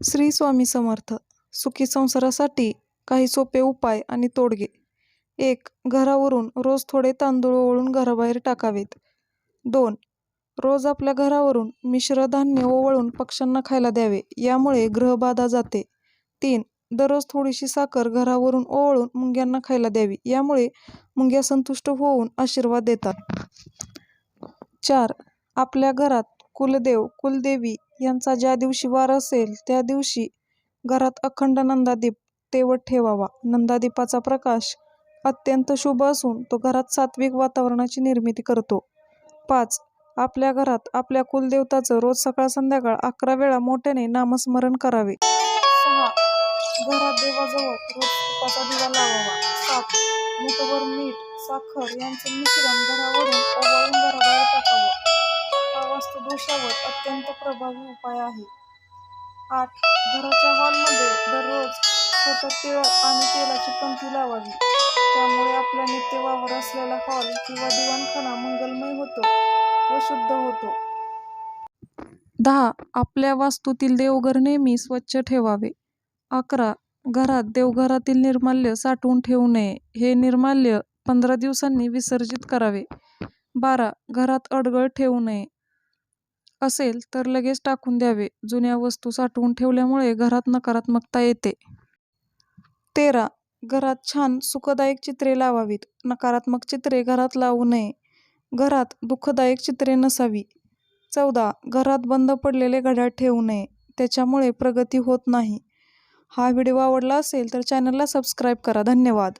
श्री स्वामी समर्थ सुखी संसारासाठी काही सोपे उपाय आणि तोडगे. एक घरावरून रोज थोडे तांदूळ ओळून घराबाहेर टाकावेत. दोन रोज आपल्या घरावरून मिश्र धान्य ओवळून पक्ष्यांना खायला द्यावे यामुळे ग्रहबाधा जाते. तीन दररोज थोडीशी साखर घरावरून ओवळून मुंग्यांना खायला द्यावी यामुळे मुंग्या संतुष्ट होऊन आशीर्वाद देतात. चार आपल्या घरात कुलदेव कुलदेवी यांचा ज्या दिवशी वार असेल त्या दिवशी घरात अखंड नंदादीप तेवत ठेवावा. नंदादीपाचा प्रकाश अत्यंत शुभ असून तो घरात सात्विक वातावरणाची निर्मिती करतो. पाच आपल्या घरात आपल्या कुलदेवताचं रोज सकाळ संध्याकाळ अकरा वेळा मोठ्याने नामस्मरण करावे. सहा घरात देवाजवळ रोज तुपाचा दिवा लावावा. सात मुठभर मीठ साखर यांचे मिश्रण घरावरून ओवाळून घराबाहेर टाकावं. वास्तुदोषावर अत्यंत प्रभावी उपाय आहे. आठ. घराच्या हॉलमध्ये दररोज सतत तिळ आणि तेलाची पंथी लावावी. त्यामुळे आपला नित्य वावर असलेला हॉल किंवा दिवाणखाना मंगलमय होतो व शुद्ध होतो. दहा. आपल्या वास्तूतील देवघर नेहमी स्वच्छ ठेवावे. अकरा. घरात देवघरातील निर्माल्य साठवून ठेवू नये. हे निर्माल्य पंधरा दिवसांनी विसर्जित करावे. बारा. घरात अडगळ ठेवू नये. असेल तर लगेच टाकून द्यावे. जुन्या वस्तू साठवून ठेवल्यामुळे घरात नकारात्मकता येते. तेरा. घरात छान सुखदायक चित्रे लावावीत. नकारात्मक चित्रे घरात लावू नये. घरात दुःखदायक चित्रे नसावी. चौदा. घरात बंद पडलेले घड्याळ ठेवू नये. त्याच्यामुळे प्रगती होत नाही. हा व्हिडिओ आवडला असेल तर चॅनलला सबस्क्राईब करा. धन्यवाद.